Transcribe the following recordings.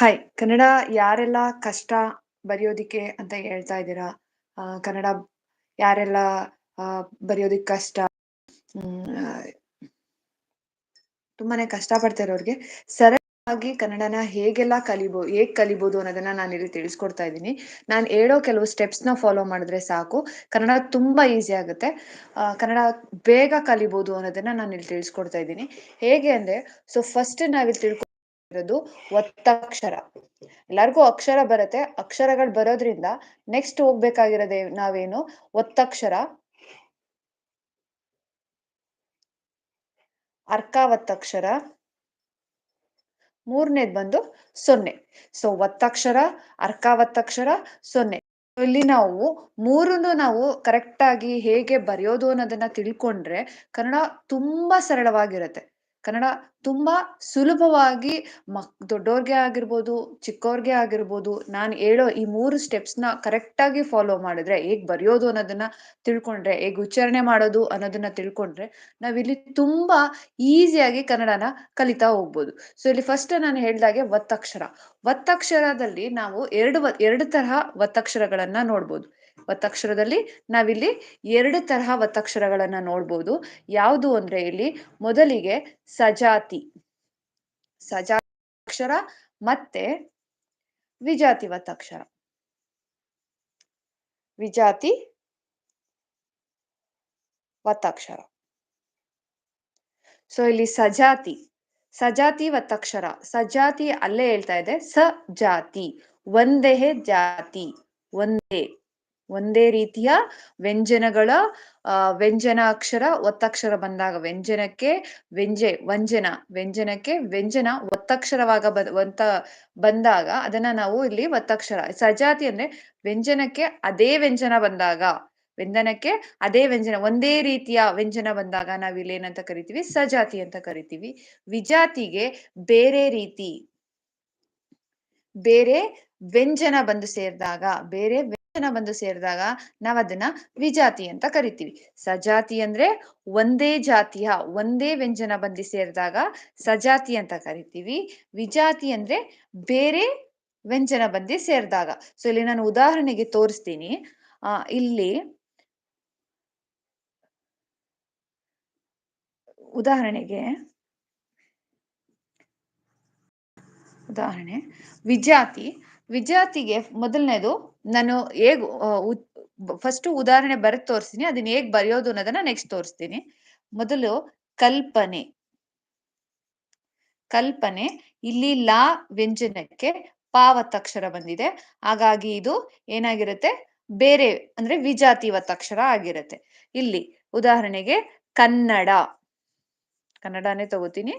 Hi. Kannada ಯಾರೆಲ್ಲ ಕಷ್ಟ ಬರೆಯೋದಿಕ್ಕೆ ಅಂತ ಹೇಳ್ತಾ ಇದ್ದೀರಾ? ಕನ್ನಡ ಯಾರೆಲ್ಲ ಬರೆಯೋದಿಕ್ ಕಷ್ಟ ತುಂಬಾನೇ ಕಷ್ಟ ಪಡ್ತಾ ಇರೋರ್ಗೆ ಸರಳವಾಗಿ ಕನ್ನಡನ ಹೇಗೆಲ್ಲ ಕಲಿಬೋ, ಹೇಗ್ ಕಲಿಬೋದು ಅನ್ನೋದನ್ನ ನಾನು ಇಲ್ಲಿ ತಿಳಿಸ್ಕೊಡ್ತಾ ಇದ್ದೀನಿ. ನಾನು ಹೇಳೋ ಕೆಲವು ಸ್ಟೆಪ್ಸ್ನ ಫಾಲೋ ಮಾಡಿದ್ರೆ ಸಾಕು. ಕನ್ನಡ ತುಂಬಾ ಈಸಿ ಆಗುತ್ತೆ. ಕನ್ನಡ ಬೇಗ ಕಲಿಬೋದು ಅನ್ನೋದನ್ನ ನಾನು ಇಲ್ಲಿ ತಿಳಿಸ್ಕೊಡ್ತಾ ಇದ್ದೀನಿ. ಹೇಗೆ ಅಂದ್ರೆ ಸೊ ಫಸ್ಟ್ ನಾವಿಲ್ಲಿ ತಿಳ್ಕೊಂಡಿರೋದು ಒತ್ತಕ್ಷರ. ಎಲ್ಲರಿಗೂ ಅಕ್ಷರ ಬರುತ್ತೆ. ಅಕ್ಷರಗಳು ಬರೋದ್ರಿಂದ ನೆಕ್ಸ್ಟ್ ಹೋಗ್ಬೇಕಾಗಿರೋದೇ ನಾವೇನು? ಒತ್ತಕ್ಷರ. ಅರ್ಕ ಒತ್ತಕ್ಷರ ಮೂರನೇದ್ ಬಂದು ಸೊನ್ನೆ. ಸೊ ಒತ್ತಕ್ಷರ ಅರ್ಕ ಒತ್ತಕ್ಷರ ಸೊನ್ನೆ ಇಲ್ಲಿ ನಾವು ಮೂರನ್ನು ನಾವು ಕರೆಕ್ಟ್ ಆಗಿ ಹೇಗೆ ಬರೆಯೋದು ಅನ್ನೋದನ್ನ ತಿಳ್ಕೊಂಡ್ರೆ ಕನ್ನಡ ತುಂಬಾ ಸರಳವಾಗಿರುತ್ತೆ. ಕನ್ನಡ ತುಂಬಾ ಸುಲಭವಾಗಿ ಮಕ್ ದೊಡ್ಡೋರ್ಗೆ ಆಗಿರ್ಬೋದು ಚಿಕ್ಕವ್ರಿಗೆ ಆಗಿರ್ಬೋದು, ನಾನು ಹೇಳೋ ಈ ಮೂರು ಸ್ಟೆಪ್ಸ್ನ ಕರೆಕ್ಟ್ ಆಗಿ ಫಾಲೋ ಮಾಡಿದ್ರೆ, ಹೇಗ್ ಬರೆಯೋದು ಅನ್ನೋದನ್ನ ತಿಳ್ಕೊಂಡ್ರೆ, ಹೇಗ್ ಉಚ್ಚಾರಣೆ ಮಾಡೋದು ಅನ್ನೋದನ್ನ ತಿಳ್ಕೊಂಡ್ರೆ, ನಾವಿಲ್ಲಿ ತುಂಬಾ ಈಸಿಯಾಗಿ ಕನ್ನಡನ ಕಲಿತಾ ಹೋಗ್ಬೋದು. ಸೊ ಇಲ್ಲಿ ಫಸ್ಟ್ ನಾನು ಹೇಳ್ದಾಗೆ ಒತ್ತಕ್ಷರ ಒತ್ತಕ್ಷರದಲ್ಲಿ ನಾವು ಎರಡು ಎರಡು ತರಹ ಒತ್ತಕ್ಷರಗಳನ್ನ ನೋಡ್ಬೋದು. ಒತ್ತಕ್ಷರದಲ್ಲಿ ನಾವಿಲ್ಲಿ ಎರಡು ತರಹ ಒತ್ತಕ್ಷರಗಳನ್ನ ನೋಡ್ಬೋದು. ಯಾವುದು ಅಂದ್ರೆ ಇಲ್ಲಿ ಮೊದಲಿಗೆ ಸಜಾತಿ, ಸಜಾಕ್ಷರ ಮತ್ತೆ ವಿಜಾತಿ ಒತ್ತಕ್ಷರ ವಿಜಾತಿ ಒತ್ತಕ್ಷರ ಸೊ ಇಲ್ಲಿ ಸಜಾತಿ ಸಜಾತಿ ಒತ್ತಕ್ಷರ ಸಜಾತಿ ಅಲ್ಲೇ ಹೇಳ್ತಾ ಇದೆ ಸ ಜಾತಿ ಒಂದೇ ಜಾತಿ, ಒಂದೇ. ಒಂದೇ ರೀತಿಯ ವ್ಯಂಜನಗಳ ವ್ಯಂಜನ ಅಕ್ಷರ ಒತ್ತಕ್ಷರ ಬಂದಾಗ, ವ್ಯಂಜನಕ್ಕೆ ವ್ಯಂಜೆ ವ್ಯಂಜನ ವ್ಯಂಜನಕ್ಕೆ ವ್ಯಂಜನ ಒತ್ತಕ್ಷರವಾಗ ಬಂತ, ಬಂದಾಗ ಅದನ್ನ ನಾವು ಇಲ್ಲಿ ಒತ್ತಕ್ಷರ, ಸಜಾತಿ ಅಂದ್ರೆ ವ್ಯಂಜನಕ್ಕೆ ಅದೇ ವ್ಯಂಜನ ಬಂದಾಗ, ವ್ಯಂಜನಕ್ಕೆ ಅದೇ ವ್ಯಂಜನ, ಒಂದೇ ರೀತಿಯ ವ್ಯಂಜನ ಬಂದಾಗ ನಾವ್ ಇಲ್ಲಿ ಏನಂತ ಕರಿತೀವಿ? ಸಜಾತಿ ಅಂತ ಕರಿತೀವಿ. ವಿಜಾತಿಗೆ ಬೇರೆ ರೀತಿ, ಬೇರೆ ವ್ಯಂಜನ ಬಂದು ಸೇರಿದಾಗ, ಬೇರೆ ವ್ಯಂಜನ ಬಂದು ಸೇರಿದಾಗ ನಾವ್ ಅದನ್ನ ವಿಜಾತಿ ಅಂತ ಕರಿತೀವಿ. ಸಜಾತಿ ಅಂದ್ರೆ ಒಂದೇ ಜಾತಿಯ, ಒಂದೇ ವ್ಯಂಜನ ಬಂದು ಸೇರಿದಾಗ ಸಜಾತಿ ಅಂತ ಕರಿತೀವಿ. ವಿಜಾತಿ ಅಂದ್ರೆ ಬೇರೆ ವ್ಯಂಜನ ಬಂದು ಸೇರಿದಾಗ. ಸೊ ಇಲ್ಲಿ ನಾನು ಉದಾಹರಣೆಗೆ ತೋರಿಸ್ತೀನಿ. ಆ, ಇಲ್ಲಿ ಉದಾಹರಣೆಗೆ ಉದಾಹರಣೆ. ವಿಜಾತಿ ವಿಜಾತಿಗೆ ಮೊದಲನೇದು ನಾನು ಹೇಗ್ ಫಸ್ಟ್ ಉದಾಹರಣೆ ಬರೆದ್ ತೋರಿಸ್ತೀನಿ, ಅದನ್ನ ಹೇಗ್ ಬರೆಯೋದು ಅನ್ನೋದನ್ನ ನೆಕ್ಸ್ಟ್ ತೋರಿಸ್ತೀನಿ. ಮೊದಲು ಕಲ್ಪನೆ. ಕಲ್ಪನೆ, ಇಲ್ಲಿ ಲಾ ವ್ಯಂಜನಕ್ಕೆ ಪಾವತ್ತಕ್ಷರ ಬಂದಿದೆ. ಹಾಗಾಗಿ ಇದು ಏನಾಗಿರುತ್ತೆ? ಬೇರೆ, ಅಂದ್ರೆ ವಿಜಾತಿ ಒತ್ತಕ್ಷರ ಆಗಿರುತ್ತೆ. ಇಲ್ಲಿ ಉದಾಹರಣೆಗೆ ಕನ್ನಡ. ಕನ್ನಡನೇ ತಗೋತೀನಿ.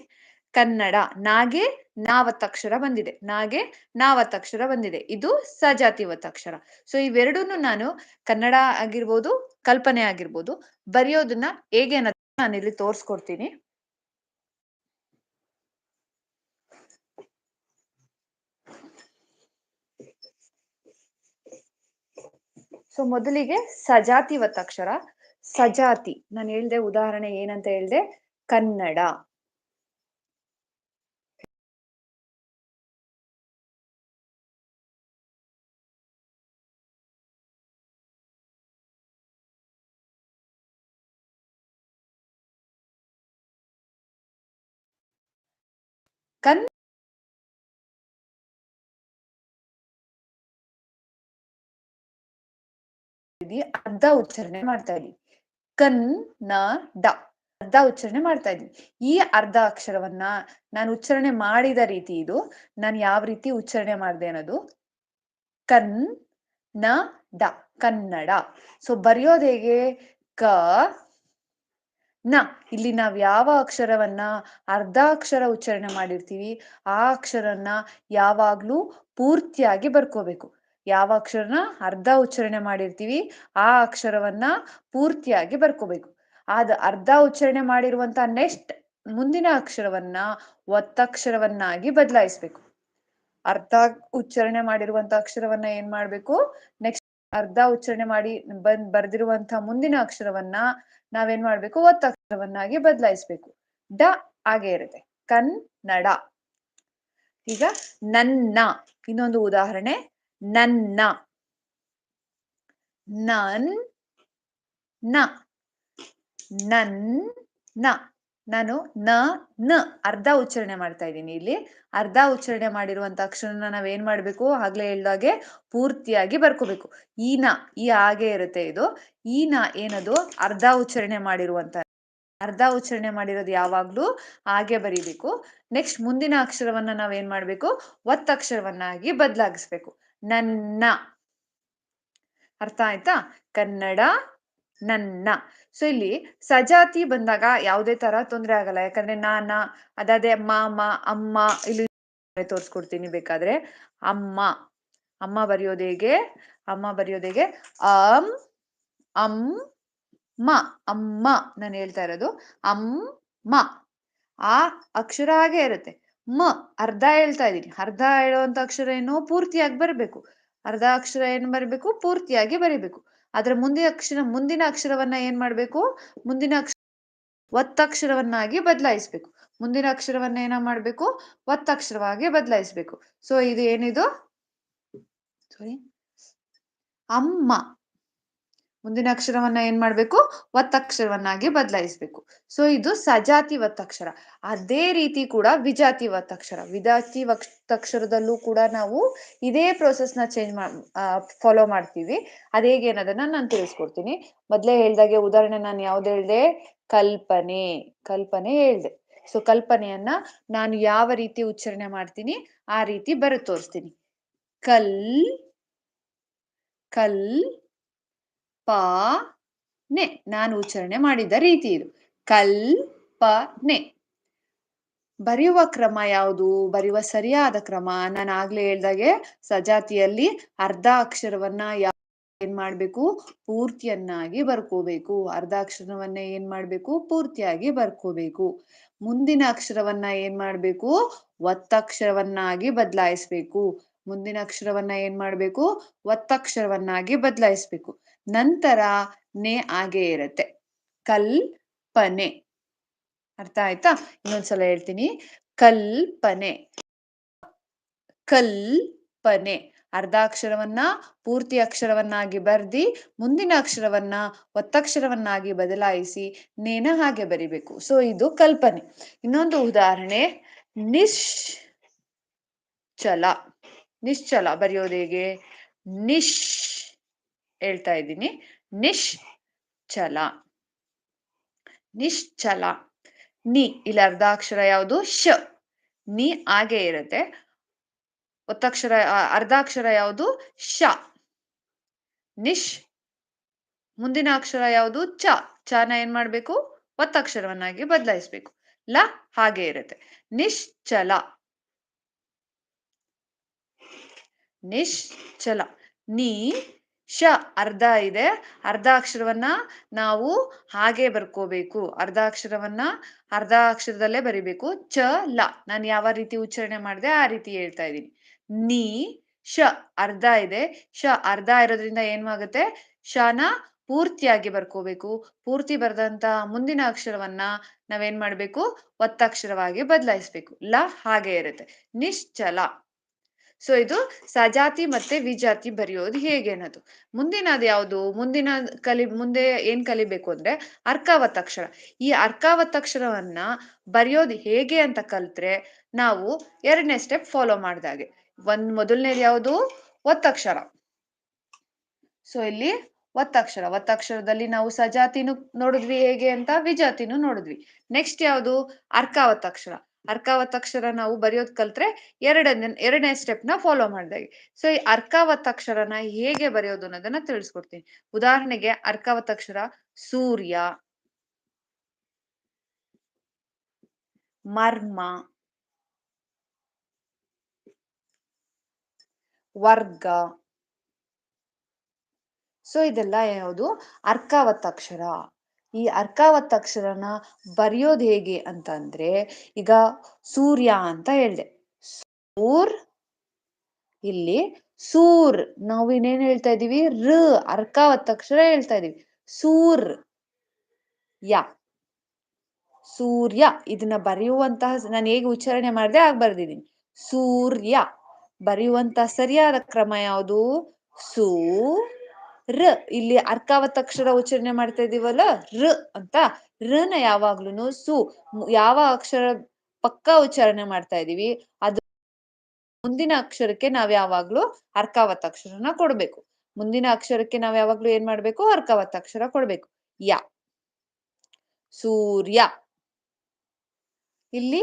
ಕನ್ನಡ. ನಾಗೆ ನಾವತ್ತಕ್ಷರ ಬಂದಿದೆ. ನಾಗೆ ನಾವತ್ತಕ್ಷರ ಬಂದಿದೆ. ಇದು ಸಜಾತಿ ಒತ್ತಕ್ಷರ ಸೊ ಇವೆರಡನ್ನು ನಾನು ಕನ್ನಡ ಆಗಿರ್ಬೋದು, ಕಲ್ಪನೆ ಆಗಿರ್ಬೋದು, ಬರೆಯೋದನ್ನ ಹೇಗೆ ಅನ್ನೋದನ್ನ ನಾನು ಇಲ್ಲಿ ತೋರ್ಸ್ಕೊಡ್ತೀನಿ. ಸೊ ಮೊದಲಿಗೆ ಸಜಾತಿ ಒತ್ತಕ್ಷರ ಸಜಾತಿ. ನಾನು ಹೇಳ್ದೆ ಉದಾಹರಣೆ ಏನಂತ ಹೇಳ್ದೆ? ಕನ್ನಡ. ಕನ್ ಅರ್ಧ ಉಚ್ಚಾರಣೆ ಮಾಡ್ತಾ ಇದ್ದೀವಿ ಕನ್, ನ, ಡ ಅರ್ಧ ಉಚ್ಚಾರಣೆ ಮಾಡ್ತಾ ಇದ್ದೀವಿ ಈ ಅರ್ಧ ಅಕ್ಷರವನ್ನ ನಾನು ಉಚ್ಚಾರಣೆ ಮಾಡಿದ ರೀತಿ ಇದು. ನಾನು ಯಾವ ರೀತಿ ಉಚ್ಚಾರಣೆ ಮಾಡಿದೆ ಅನ್ನೋದು. ಕನ್, ನ, ಡ ಕನ್ನಡ. ಸೊ ಬರೆಯೋದು ಹೇಗೆ? ಕ ನ, ಇಲ್ಲಿ ನಾವ್ ಯಾವ ಅಕ್ಷರವನ್ನ ಅರ್ಧ ಅಕ್ಷರ ಉಚ್ಚಾರಣೆ ಮಾಡಿರ್ತೀವಿ, ಆ ಅಕ್ಷರನ್ನ ಯಾವಾಗ್ಲೂ ಪೂರ್ತಿಯಾಗಿ ಬರ್ಕೋಬೇಕು. ಯಾವ ಅಕ್ಷರನ ಅರ್ಧ ಉಚ್ಚಾರಣೆ ಮಾಡಿರ್ತೀವಿ, ಆ ಅಕ್ಷರವನ್ನ ಪೂರ್ತಿಯಾಗಿ ಬರ್ಕೋಬೇಕು. ಆದ ಅರ್ಧ ಉಚ್ಚಾರಣೆ ಮಾಡಿರುವಂತ ನೆಕ್ಸ್ಟ್ ಮುಂದಿನ ಅಕ್ಷರವನ್ನ ಒತ್ತಕ್ಷರವನ್ನಾಗಿ ಬದಲಾಯಿಸ್ಬೇಕು. ಅರ್ಧ ಉಚ್ಚಾರಣೆ ಮಾಡಿರುವಂತ ಅಕ್ಷರವನ್ನ ಏನ್ ಮಾಡ್ಬೇಕು ನೆಕ್ಸ್ಟ್ ಅರ್ಧ ಉಚ್ಚಾರಣೆ ಮಾಡಿ ಬಂದ್ ಬರ್ದಿರುವಂತ ಮುಂದಿನ ಅಕ್ಷರವನ್ನ ನಾವೇನ್ ಮಾಡ್ಬೇಕು? ಒತ್ತಕ್ಷರವನ್ನಾಗಿ ಬದಲಾಯಿಸ್ಬೇಕು. ಡ ಹಾಗೆ ಇರುತ್ತೆ. ಕನ್ನಡ. ಈಗ ನನ್ನ. ಇನ್ನೊಂದು ಉದಾಹರಣೆ. ನನ್ನ. ನನ್. ನ. ನನ್ನ. ನಾನು ನ ನ ಅರ್ಧ ಉಚ್ಚಾರಣೆ ಮಾಡ್ತಾ ಇದ್ದೀನಿ ಇಲ್ಲಿ. ಅರ್ಧ ಉಚ್ಚಾರಣೆ ಮಾಡಿರುವಂತ ಅಕ್ಷರನ ನಾವ್ ಏನ್ ಮಾಡ್ಬೇಕು? ಆಗ್ಲೇ ಹೇಳ್ದಾಗೆ ಪೂರ್ತಿಯಾಗಿ ಬರ್ಕೋಬೇಕು. ಈ ನ, ಈ ಹಾಗೆ ಇರುತ್ತೆ ಇದು. ಈ ನ ಏನದು? ಅರ್ಧ ಉಚ್ಚಾರಣೆ ಮಾಡಿರುವಂತ, ಅರ್ಧ ಉಚ್ಚಾರಣೆ ಮಾಡಿರೋದು ಯಾವಾಗ್ಲೂ ಹಾಗೆ ಬರಿಬೇಕು. ನೆಕ್ಸ್ಟ್ ಮುಂದಿನ ಅಕ್ಷರವನ್ನ ನಾವ್ ಏನ್ ಮಾಡ್ಬೇಕು? ಒತ್ತಕ್ಷರವನ್ನಾಗಿ ಬದಲಾಗಿಸ್ಬೇಕು. ನನ್ನ ಅರ್ಥ ಆಯ್ತಾ? ಕನ್ನಡ ನನ್ನ. ಸೊ ಇಲ್ಲಿ ಸಜಾತಿ ಬಂದಾಗ ಯಾವುದೇ ತರ ತೊಂದರೆ ಆಗಲ್ಲ. ಯಾಕಂದ್ರೆ ನಾನ ಅದಾದೆ ಮಾಮ, ಅಮ್ಮ ಇಲ್ಲಿ ತೋರ್ಸ್ಕೊಡ್ತೀನಿ ಬೇಕಾದ್ರೆ. ಅಮ್ಮ ಅಮ್ಮ ಬರೆಯೋದೇಗೆ ಅಮ್ಮ ಬರೆಯೋದೇಗೆ ಅಂ ಮ, ಅಮ್ಮ ನಾನು ಹೇಳ್ತಾ ಇರೋದು. ಅಮ್ಮ ಆ ಅಕ್ಷರ ಹಾಗೆ ಇರುತ್ತೆ. ಮ, ಅರ್ಧ ಹೇಳ್ತಾ ಇದ್ದೀನಿ. ಅರ್ಧ ಹೇಳುವಂತ ಅಕ್ಷರ ಏನು ಪೂರ್ತಿಯಾಗಿ ಬರಬೇಕು. ಅರ್ಧ ಅಕ್ಷರ ಏನ್ ಬರಬೇಕು? ಪೂರ್ತಿಯಾಗಿ ಬರಿಬೇಕು. ಅದ್ರ ಮುಂದಿನ ಅಕ್ಷರ, ಮುಂದಿನ ಅಕ್ಷರವನ್ನ ಏನ್ ಮಾಡ್ಬೇಕು? ಮುಂದಿನ ಅಕ್ಷರ ಒತ್ತಕ್ಷರವನ್ನಾಗಿ ಬದಲಾಯಿಸ್ಬೇಕು. ಮುಂದಿನ ಅಕ್ಷರವನ್ನ ಏನ ಮಾಡ್ಬೇಕು? ಒತ್ತಕ್ಷರವಾಗಿ ಬದಲಾಯಿಸ್ಬೇಕು. ಸೊ ಇದು ಏನಿದು? ಸಾರಿ ಅಮ್ಮ. ಮುಂದಿನ ಅಕ್ಷರವನ್ನ ಏನ್ ಮಾಡ್ಬೇಕು? ಒತ್ತಕ್ಷರವನ್ನಾಗಿ ಬದಲಾಯಿಸ್ಬೇಕು. ಸೊ ಇದು ಸಜಾತಿ ಒತ್ತಕ್ಷರ ಅದೇ ರೀತಿ ಕೂಡ ವಿಜಾತಿ ಒತ್ತಕ್ಷರ ವಿಜಾತಿ ಒತ್ತಕ್ಷರದಲ್ಲೂ ಕೂಡ ನಾವು ಇದೇ ಪ್ರೋಸೆಸ್ನ ಚೇಂಜ್ ಫಾಲೋ ಮಾಡ್ತೀವಿ. ಅದ್ ಹೇಗೆ ಅನ್ನೋದನ್ನ ನಾನು ತಿಳಿಸ್ಕೊಡ್ತೀನಿ. ಮೊದ್ಲೇ ಹೇಳ್ದಾಗೆ ಉದಾಹರಣೆ ನಾನು ಯಾವ್ದು ಹೇಳ್ದೆ? ಕಲ್ಪನೆ. ಕಲ್ಪನೆ ಹೇಳ್ದೆ. ಸೊ ಕಲ್ಪನೆಯನ್ನ ನಾನು ಯಾವ ರೀತಿ ಉಚ್ಚಾರಣೆ ಮಾಡ್ತೀನಿ? ಆ ರೀತಿ ಬರ ತೋರಿಸ್ತೀನಿ. ಕಲ್ ಕಲ್ ಪ ನೆ. ನಾನು ಉಚ್ಚಾರಣೆ ಮಾಡಿದ ರೀತಿ ಇದು. ಕಲ್ಪನೆ ಬರೆಯುವ ಕ್ರಮ ಯಾವುದು? ಬರೆಯುವ ಸರಿಯಾದ ಕ್ರಮ? ನಾನು ಆಗ್ಲೇ ಹೇಳ್ದಾಗೆ ಸಜಾತಿಯಲ್ಲಿ ಅರ್ಧ ಅಕ್ಷರವನ್ನ ಯಾವ ಏನ್ ಮಾಡ್ಬೇಕು? ಪೂರ್ತಿಯನ್ನಾಗಿ ಬರ್ಕೋಬೇಕು. ಅರ್ಧ ಅಕ್ಷರವನ್ನ ಏನ್ ಮಾಡ್ಬೇಕು? ಪೂರ್ತಿಯಾಗಿ ಬರ್ಕೋಬೇಕು. ಮುಂದಿನ ಅಕ್ಷರವನ್ನ ಏನ್ ಮಾಡ್ಬೇಕು? ಒತ್ತಕ್ಷರವನ್ನಾಗಿ ಬದಲಾಯಿಸ್ಬೇಕು. ಮುಂದಿನ ಅಕ್ಷರವನ್ನ ಏನ್ ಮಾಡ್ಬೇಕು? ಒತ್ತಕ್ಷರವನ್ನಾಗಿ ಬದಲಾಯಿಸ್ಬೇಕು. ನಂತರ ನೆ ಆಗೇ ಇರುತ್ತೆ. ಕಲ್ಪನೆ. ಅರ್ಥ ಆಯ್ತಾ? ಇನ್ನೊಂದ್ಸಲ ಹೇಳ್ತೀನಿ. ಕಲ್ಪನೆ. ಕಲ್ಪನೆ. ಅರ್ಧ ಅಕ್ಷರವನ್ನ ಪೂರ್ತಿ ಅಕ್ಷರವನ್ನಾಗಿ ಬರ್ದಿ, ಮುಂದಿನ ಅಕ್ಷರವನ್ನ ಒತ್ತಕ್ಷರವನ್ನಾಗಿ ಬದಲಾಯಿಸಿ ನೇನ ಹಾಗೆ ಬರಿಬೇಕು. ಸೊ ಇದು ಕಲ್ಪನೆ. ಇನ್ನೊಂದು ಉದಾಹರಣೆ. ನಿಶ್ಚಲ. ನಿಶ್ಚಲ. ಬರೆಯೋದು ಹೇಗೆ? ನಿಶ್ ಹೇಳ್ತಾ ಇದ್ದೀನಿ. ನಿಶ್ ಚಲ ನಿಶ್ಚಲ. ನಿ ಇಲ್ಲಿ ಅರ್ಧಾಕ್ಷರ ಯಾವುದು? ಶ. ನಿ ಹಾಗೆ ಇರುತ್ತೆ. ಒತ್ತಕ್ಷರ ಅರ್ಧ ಅಕ್ಷರ ಯಾವುದು? ಶ. ನಿಶ್. ಮುಂದಿನ ಅಕ್ಷರ ಯಾವುದು? ಚ. ಚನ ಏನ್ ಮಾಡ್ಬೇಕು? ಒತ್ತಕ್ಷರವನ್ನಾಗಿ ಬದಲಾಯಿಸ್ಬೇಕು. ಲ ಹಾಗೆ ಇರುತ್ತೆ. ನಿಶ್ಚಲ. ನಿಶ್ಚಲ. ನೀ ಶ ಅರ್ಧ ಇದೆ. ಅರ್ಧ ಅಕ್ಷರವನ್ನ ನಾವು ಹಾಗೆ ಬರ್ಕೋಬೇಕು. ಅರ್ಧ ಅಕ್ಷರವನ್ನ ಅರ್ಧ ಅಕ್ಷರದಲ್ಲೇ ಬರಿಬೇಕು. ಚ, ಲ. ನಾನು ಯಾವ ರೀತಿ ಉಚ್ಚಾರಣೆ ಮಾಡಿದೆ ಆ ರೀತಿ ಹೇಳ್ತಾ ಇದ್ದೀನಿ. ನೀ, ಶ ಅರ್ಧ ಇದೆ. ಶ ಅರ್ಧ ಇರೋದ್ರಿಂದ ಏನಾಗುತ್ತೆ ಶನ ಪೂರ್ತಿಯಾಗಿ ಬರ್ಕೋಬೇಕು. ಪೂರ್ತಿ ಬರೆದಂತ ಮುಂದಿನ ಅಕ್ಷರವನ್ನ ನಾವೇನ್ ಮಾಡ್ಬೇಕು? ಒತ್ತಕ್ಷರವಾಗಿ ಬದಲಾಯಿಸ್ಬೇಕು. ಲ ಹಾಗೆ ಇರುತ್ತೆ. ನಿಶ್ಚಲ. ಸೊ ಇದು ಸಜಾತಿ ಮತ್ತೆ ವಿಜಾತಿ ಬರೆಯೋದು ಹೇಗೆ ಅನ್ನೋದು. ಮುಂದಿನದು ಯಾವುದು? ಮುಂದಿನ ಕಲಿ, ಮುಂದೆ ಏನ್ ಕಲಿಬೇಕು ಅಂದ್ರೆ ಅರ್ಕಾವತ್ತಕ್ಷರ ಈ ಅರ್ಕಾವತ್ತಕ್ಷರವನ್ನ ಬರೆಯೋದು ಹೇಗೆ ಅಂತ ಕಲ್ತ್ರೆ ನಾವು ಎರಡನೇ ಸ್ಟೆಪ್ ಫಾಲೋ ಮಾಡ್ದಾಗೆ ಒಂದ್ ಮೊದಲನೇದು ಯಾವುದು? ಒತ್ತಕ್ಷರ ಸೊ ಇಲ್ಲಿ ಒತ್ತಕ್ಷರ ಒತ್ತಕ್ಷರದಲ್ಲಿ ನಾವು ಸಜಾತಿನೂ ನೋಡಿದ್ವಿ ಹೇಗೆ ಅಂತ ವಿಜಾತಿನೂ ನೋಡಿದ್ವಿ. ನೆಕ್ಸ್ಟ್ ಯಾವುದು? ಅರ್ಕಾವತ್ತಕ್ಷರ ಅರ್ಕಾವತ್ತಕ್ಷರ ನಾವು ಬರೆಯೋದ್ ಕಲ್ತ್ರೆ ಎರಡನೇ ಎರಡನೇ ಸ್ಟೆಪ್ನ ಫಾಲೋ ಮಾಡಿದಾಗೆ ಸೊ ಈ ಅರ್ಕಾವತ್ತಕ್ಷರನ ಹೇಗೆ ಬರೆಯೋದು ಅನ್ನೋದನ್ನ ತಿಳಿಸ್ಕೊಡ್ತೀನಿ. ಉದಾಹರಣೆಗೆ ಅರ್ಕಾವತ್ತಕ್ಷರ ಸೂರ್ಯ, ಮರ್ಮ, ವರ್ಗ. ಸೊ ಇದೆಲ್ಲ ಯಾವುದು? ಅರ್ಕಾವತ್ತಕ್ಷರ ಈ ಅರ್ಕಾವತ್ತಕ್ಷರನ ಬರೆಯೋದು ಹೇಗೆ ಅಂತ ಅಂದ್ರೆ ಈಗ ಸೂರ್ಯ ಅಂತ ಹೇಳ್ದೆ. ಸೂರ್, ಇಲ್ಲಿ ಸೂರ್ ನಾವು ಇನ್ನೇನ್ ಹೇಳ್ತಾ ಇದೀವಿ? ರ ಅರ್ಕಾವತ್ತಕ್ಷರ ಹೇಳ್ತಾ ಇದೀವಿ. ಸೂರ್, ಯ. ಸೂರ್ಯ, ಇದನ್ನ ಬರೆಯುವಂತಹ ನಾನು ಹೇಗೆ ಉಚ್ಚಾರಣೆ ಮಾಡಿದೆ ಆಗ ಬರ್ದಿದ್ದೀನಿ. ಸೂರ್ಯ, ಬರೆಯುವಂತಹ ಸರಿಯಾದ ಕ್ರಮ ಯಾವುದು? ಸೂ ರ. ಇಲ್ಲಿ ಅರ್ಕಾವತ್ತಕ್ಷರ ಉಚ್ಚಾರಣೆ ಮಾಡ್ತಾ ಇದೀವಲ್ಲ? ರ ಅಂತ. ರನ ಯಾವಾಗ್ಲೂನು ಯಾವಾಗ್ಲೂ ಸು ಯಾವ ಅಕ್ಷರ ಪಕ್ಕಾ ಉಚ್ಚಾರಣೆ ಮಾಡ್ತಾ ಇದೀವಿ, ಅದು ಮುಂದಿನ ಅಕ್ಷರಕ್ಕೆ ನಾವ್ ಯಾವಾಗ್ಲೂ ಅರ್ಕಾವತ್ತಕ್ಷರನ ಕೊಡ್ಬೇಕು. ಮುಂದಿನ ಅಕ್ಷರಕ್ಕೆ ನಾವ್ ಯಾವಾಗ್ಲೂ ಏನ್ ಮಾಡ್ಬೇಕು? ಅರ್ಕಾವತಕ್ಷರ ಕೊಡ್ಬೇಕು. ಯ. ಸೂರ್ಯ. ಇಲ್ಲಿ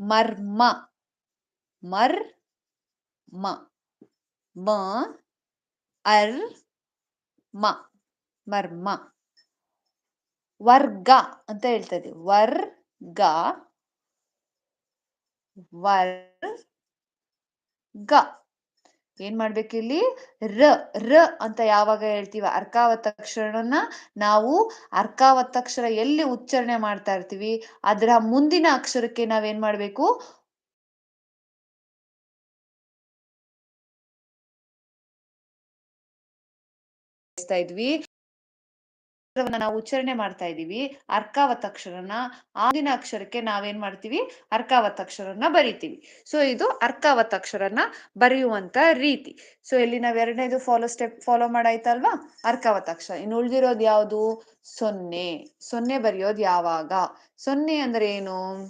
ಮರ್ಮ. ಮರ್ ಮ ಮ. ಅರ್. ಮ, ಮರ್ಮ. ವರ್ಗ ಅಂತ ಹೇಳ್ತಾ ಇದೀವಿ ವರ್ಗ ವರ್ಗ. ಏನ್ ಮಾಡ್ಬೇಕು ಇಲ್ಲಿ ರ ರ ಅಂತ ಯಾವಾಗ ಹೇಳ್ತೀವಿ? ಅರ್ಕಾವತ್ತಕ್ಷರನ ನಾವು ಅರ್ಕಾವತ್ತಕ್ಷರ ಎಲ್ಲಿ ಉಚ್ಚಾರಣೆ ಮಾಡ್ತಾ ಇರ್ತೀವಿ? ಅದರ ಮುಂದಿನ ಅಕ್ಷರಕ್ಕೆ ನಾವೇನ್ ಮಾಡ್ಬೇಕು? ಇದ್ವಿ. ನಾವು ಉಚ್ಚಾರಣೆ ಮಾಡ್ತಾ ಇದೀವಿ ಅರ್ಕಾವತ್ತಕ್ಷರನ ಆಗಿನ ಅಕ್ಷರಕ್ಕೆ ನಾವೇನ್ ಮಾಡ್ತೀವಿ? ಅರ್ಕಾವತ್ತಕ್ಷರನ ಬರಿತೀವಿ. ಸೊ ಇದು ಅರ್ಕಾವತ್ತಕ್ಷರನ ಬರೆಯುವಂತ ರೀತಿ. ಸೊ ಇಲ್ಲಿ ನಾವ್ ಎರಡನೇದು ಫಾಲೋ ಸ್ಟೆಪ್ ಫಾಲೋ ಮಾಡಾಯ್ತಲ್ವಾ? ಅರ್ಕಾವತ್ತಕ್ಷರ ಇನ್ನು ಉಳಿದಿರೋದು ಯಾವುದು? ಸೊನ್ನೆ. ಸೊನ್ನೆ ಬರೆಯೋದ್ ಯಾವಾಗ? ಸೊನ್ನೆ ಅಂದ್ರೆ ಏನು?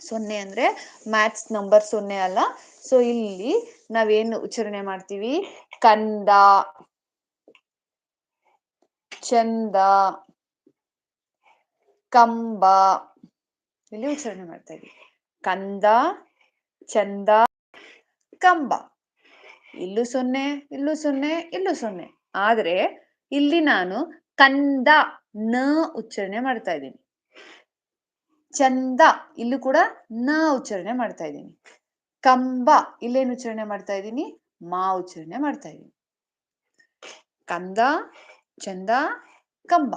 ಸೊನ್ನೆ ಅಂದ್ರೆ ಮ್ಯಾಥ್ಸ್ ನಂಬರ್ ಸೊನ್ನೆ ಅಲ್ಲ. ಸೊ ಇಲ್ಲಿ ನಾವೇನು ಉಚ್ಚಾರಣೆ ಮಾಡ್ತೀವಿ? ಕಂದ ಚಂದ, ಕಂಬ, ಇಲ್ಲಿ ಉಚ್ಚಾರಣೆ ಮಾಡ್ತಾ ಇದ್ದೀವಿ ಕಂದ, ಚಂದ, ಕಂಬ. ಇಲ್ಲೂ ಸೊನ್ನೆ ಇಲ್ಲೂ ಸೊನ್ನೆ ಇಲ್ಲೂ ಸೊನ್ನೆ. ಆದ್ರೆ ಇಲ್ಲಿ ನಾನು ಕಂದ, ನ ಉಚ್ಚಾರಣೆ ಮಾಡ್ತಾ ಇದ್ದೀನಿ. ಚಂದ, ಇಲ್ಲೂ ಕೂಡ ನ ಉಚ್ಚಾರಣೆ ಮಾಡ್ತಾ ಇದ್ದೀನಿ. ಕಂಬ, ಇಲ್ಲೇನು ಉಚ್ಚಾರಣೆ ಮಾಡ್ತಾ ಇದ್ದೀನಿ? ಮಾ ಉಚ್ಚಾರಣೆ ಮಾಡ್ತಾ ಇದ್ದೀನಿ. ಕಂದ ಚಂದ, ಕಂಬ.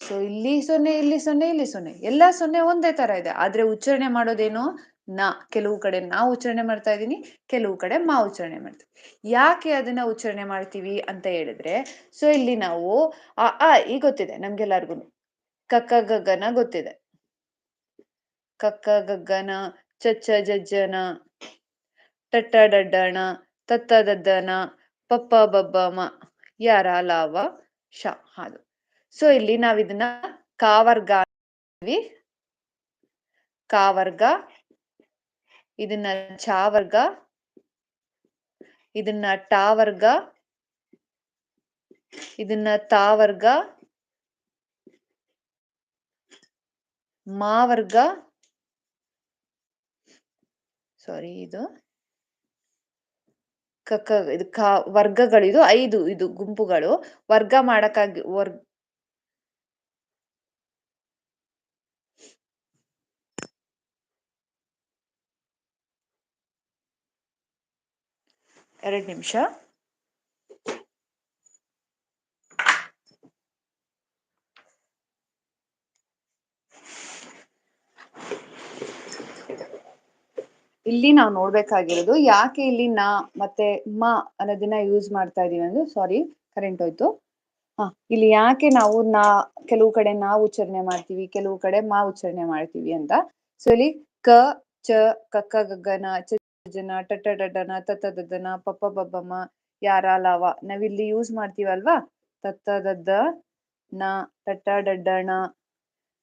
ಸೊ ಇಲ್ಲಿ ಸೊನ್ನೆ ಇಲ್ಲಿ ಸೊನ್ನೆ ಇಲ್ಲಿ ಸೊನ್ನೆ. ಎಲ್ಲಾ ಸೊನ್ನೆ ಒಂದೇ ತರ ಇದೆ. ಆದ್ರೆ ಉಚ್ಚಾರಣೆ ಮಾಡೋದೇನು? ನ. ಕೆಲವು ಕಡೆ ನಾ ಉಚ್ಚಾರಣೆ ಮಾಡ್ತಾ ಇದ್ದೀನಿ, ಕೆಲವು ಕಡೆ ಮಾ ಉಚ್ಚಾರಣೆ ಮಾಡ್ತೀವಿ. ಯಾಕೆ ಅದನ್ನ ಉಚ್ಚಾರಣೆ ಮಾಡ್ತೀವಿ ಅಂತ ಹೇಳಿದ್ರೆ ಸೊ ಇಲ್ಲಿ ನಾವು ಆ ಆ, ಈ ಗೊತ್ತಿದೆ ನಮ್ಗೆಲ್ಲರಿಗೂ ಕಕ್ಕ ಗಗ್ಗನ ಗೊತ್ತಿದೆ. ಕಕ್ಕ ಗಗ್ಗನ ಚಚ್ಚ ಜಜ್ಜನ ಟಟ್ಟ ಡಡ್ಡಣ ತತ್ತ ದದ್ದನ ಪಪ್ಪ ಬಬ್ಬಮ ಯಾರ ಲಾವ ಶ ಅದು ಸೊ ಇಲ್ಲಿ ನಾವ್ ಇದನ್ನ ಕಾವರ್ಗ. ಕಾವರ್ಗ ಇದನ್ನ ಚಾವರ್ಗ, ಇದನ್ನ ಟಾವರ್ಗ, ಇದನ್ನ ತಾವರ್ಗ, ಮಾವರ್ಗ ಸಾರಿ ಇದು ಕಕ್ಕ ಇದು ಕ ವರ್ಗಗಳು ಇದು ಐದು ಇದು ಗುಂಪುಗಳು. ವರ್ಗ ಮಾಡಕ್ಕಾಗಿ ವರ್ಗ ಎರಡ್ ನಿಮಿಷ. ಇಲ್ಲಿ ನಾವು ನೋಡ್ಬೇಕಾಗಿರೋದು ಯಾಕೆ ಇಲ್ಲಿ ನಾ ಮತ್ತೆ ಮ ಅನ್ನೋದನ್ನ ಯೂಸ್ ಮಾಡ್ತಾ ಇದೀವಿ ಅಂದ್ರೆ ಸಾರಿ ಕರೆಂಟ್ ಹೋಯ್ತು. ಹಾ, ಇಲ್ಲಿ ಯಾಕೆ ನಾವು ನಾ, ಕೆಲವು ಕಡೆ ನಾ ಉಚ್ಚಾರಣೆ ಮಾಡ್ತೀವಿ, ಕೆಲವು ಕಡೆ ಮಾ ಉಚ್ಚಾರಣೆ ಮಾಡ್ತೀವಿ ಅಂತ. ಸೊ ಇಲ್ಲಿ ಕ, ಚ ಕಕ್ಕ ಗಗ್ಗನ ಚ ಜನ ಟಟ ಡಡ್ಡನ ತತ್ತ ದದ್ದನ ಪಪ್ಪ ಬಬ್ಬಮ್ಮ ಯಾರ ಲಾವ ನಾವಿಲ್ಲಿ ಯೂಸ್ ಮಾಡ್ತೀವಲ್ವಾ? ತತ್ತ ದದ್ದ ನ ಟಟ್ಟ ಡಡ್ಡಣ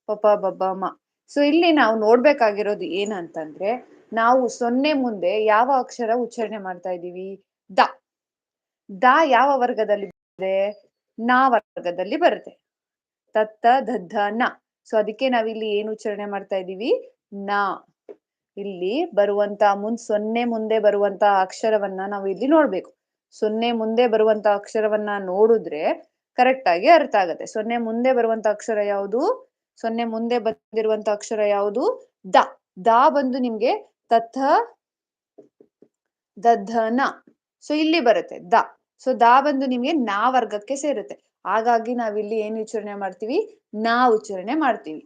ಪಪ್ಪ ಬಬ್ಬಮ್ಮ ಸೊ ಇಲ್ಲಿ ನಾವು ನೋಡ್ಬೇಕಾಗಿರೋದು ಏನಂತಂದ್ರೆ ನಾವು ಸೊನ್ನೆ ಮುಂದೆ ಯಾವ ಅಕ್ಷರ ಉಚ್ಚಾರಣೆ ಮಾಡ್ತಾ ಇದ್ದೀವಿ? ದ. ದ ಯಾವ ವರ್ಗದಲ್ಲಿ ಬರುತ್ತೆ? ನಾ ವರ್ಗದಲ್ಲಿ ಬರುತ್ತೆ. ತತ್ತ ದದ್ದ ನ. ಸೊ ಅದಕ್ಕೆ ನಾವಿಲ್ಲಿ ಏನು ಉಚ್ಚಾರಣೆ ಮಾಡ್ತಾ ಇದ್ದೀವಿ? ನಾ. ಇಲ್ಲಿ ಬರುವಂತ ಮುಂದ್ ಸೊನ್ನೆ ಮುಂದೆ ಬರುವಂತ ಅಕ್ಷರವನ್ನ ನಾವು ಇಲ್ಲಿ ನೋಡ್ಬೇಕು. ಸೊನ್ನೆ ಮುಂದೆ ಬರುವಂತ ಅಕ್ಷರವನ್ನ ನೋಡಿದ್ರೆ ಕರೆಕ್ಟ್ ಆಗಿ ಅರ್ಥ ಆಗತ್ತೆ. ಸೊನ್ನೆ ಮುಂದೆ ಬರುವಂತ ಅಕ್ಷರ ಯಾವುದು? ಸೊನ್ನೆ ಮುಂದೆ ಬಂದಿರುವಂತ ಅಕ್ಷರ ಯಾವುದು? ದ. ದ ಬಂದು ನಿಮ್ಗೆ ತಥ ದಧನ. ಸೊ ಇಲ್ಲಿ ಬರುತ್ತೆ ದ. ಸೊ ದ ಬಂದು ನಿಮ್ಗೆ ನಾ ವರ್ಗಕ್ಕೆ ಸೇರುತ್ತೆ. ಹಾಗಾಗಿ ನಾವಿಲ್ಲಿ ಏನ್ ಉಚ್ಚಾರಣೆ ಮಾಡ್ತೀವಿ? ನಾ ಉಚ್ಚಾರಣೆ ಮಾಡ್ತೀವಿ.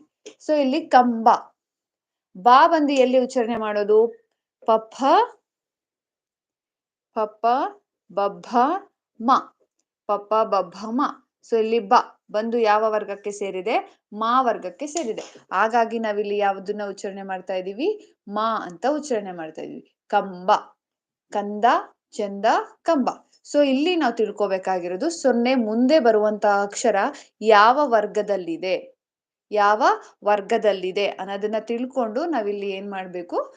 ಸೊ ಇಲ್ಲಿ ಕಂಬ. ಬಾ ಬಂದು ಎಲ್ಲಿ ಉಚ್ಚಾರಣೆ ಮಾಡೋದು? ಪಫ ಪಪ್ಪ ಬಬ್ಬ ಮ. ಪಪ್ಪ ಬಬ್ಬ ಮ. ಸೊ ಇಲ್ಲಿ ಬ. ಬಂದು ಯಾವ ವರ್ಗಕ್ಕೆ ಸೇರಿದೆ? ಮಾ ವರ್ಗಕ್ಕೆ ಸೇರಿದೆ. ಹಾಗಾಗಿ ನಾವಿಲ್ಲಿ ಯಾವುದನ್ನ ಉಚ್ಚಾರಣೆ ಮಾಡ್ತಾ ಇದೀವಿ ಮಾ ಅಂತ ಉಚ್ಚಾರಣೆ ಮಾಡ್ತಾ ಇದೀವಿ ಕಂಬ. ಕಂದ, ಚಂದ, ಕಂಬ. ಸೊ ಇಲ್ಲಿ ನಾವು ತಿಳ್ಕೊಬೇಕಾಗಿರೋದು ಸೊನ್ನೆ ಮುಂದೆ ಬರುವಂತಹ ಅಕ್ಷರ ಯಾವ ವರ್ಗದಲ್ಲಿದೆ? ಯಾವ ವರ್ಗದಲ್ಲಿದೆ ಅನ್ನೋದನ್ನ ತಿಳ್ಕೊಂಡು ನಾವಿಲ್ಲಿ ಏನ್ ಮಾಡ್ಬೇಕು?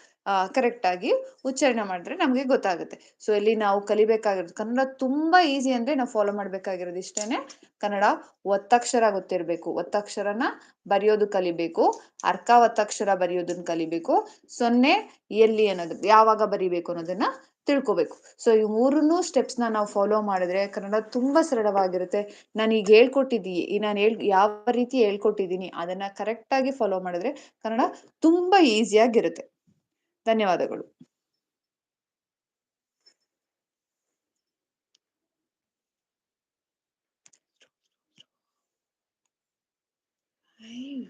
ಕರೆಕ್ಟ್ ಆಗಿ ಉಚ್ಚಾರಣೆ ಮಾಡಿದ್ರೆ ನಮ್ಗೆ ಗೊತ್ತಾಗುತ್ತೆ. ಸೊ ಇಲ್ಲಿ ನಾವು ಕಲಿಬೇಕಾಗಿರೋದು ಕನ್ನಡ ತುಂಬಾ ಈಸಿ ಅಂದ್ರೆ ನಾವು ಫಾಲೋ ಮಾಡ್ಬೇಕಾಗಿರೋದು ಇಷ್ಟೇನೆ. ಕನ್ನಡ ಒತ್ತಕ್ಷರ ಗೊತ್ತಿರ್ಬೇಕು. ಒತ್ತಕ್ಷರನ ಬರೆಯೋದು ಕಲಿಬೇಕು. ಅರ್ಕ ಒತ್ತಕ್ಷರ ಬರೆಯೋದನ್ನ ಕಲಿಬೇಕು. ಸೊನ್ನೆ ಎಲ್ಲಿ ಅನ್ನೋದು, ಯಾವಾಗ ಬರಿಬೇಕು ಅನ್ನೋದನ್ನ ತಿಳ್ಕೊಬೇಕು. ಸೊ ಈ ಮೂರನ್ನು ನ ನಾವು ಫಾಲೋ ಮಾಡಿದ್ರೆ ಕನ್ನಡ ತುಂಬಾ ಸರಳವಾಗಿರುತ್ತೆ. ನಾನು ಈಗ ಹೇಳ್ಕೊಟ್ಟಿದ್ದೀನಿ ನಾನು ಹೇಳ್, ಯಾವ ರೀತಿ ಹೇಳ್ಕೊಟ್ಟಿದ್ದೀನಿ, ಅದನ್ನ ಕರೆಕ್ಟ್ ಆಗಿ ಫಾಲೋ ಮಾಡಿದ್ರೆ ಕನ್ನಡ ತುಂಬಾ ಈಸಿಯಾಗಿರುತ್ತೆ ಧನ್ಯವಾದಗಳು Hey.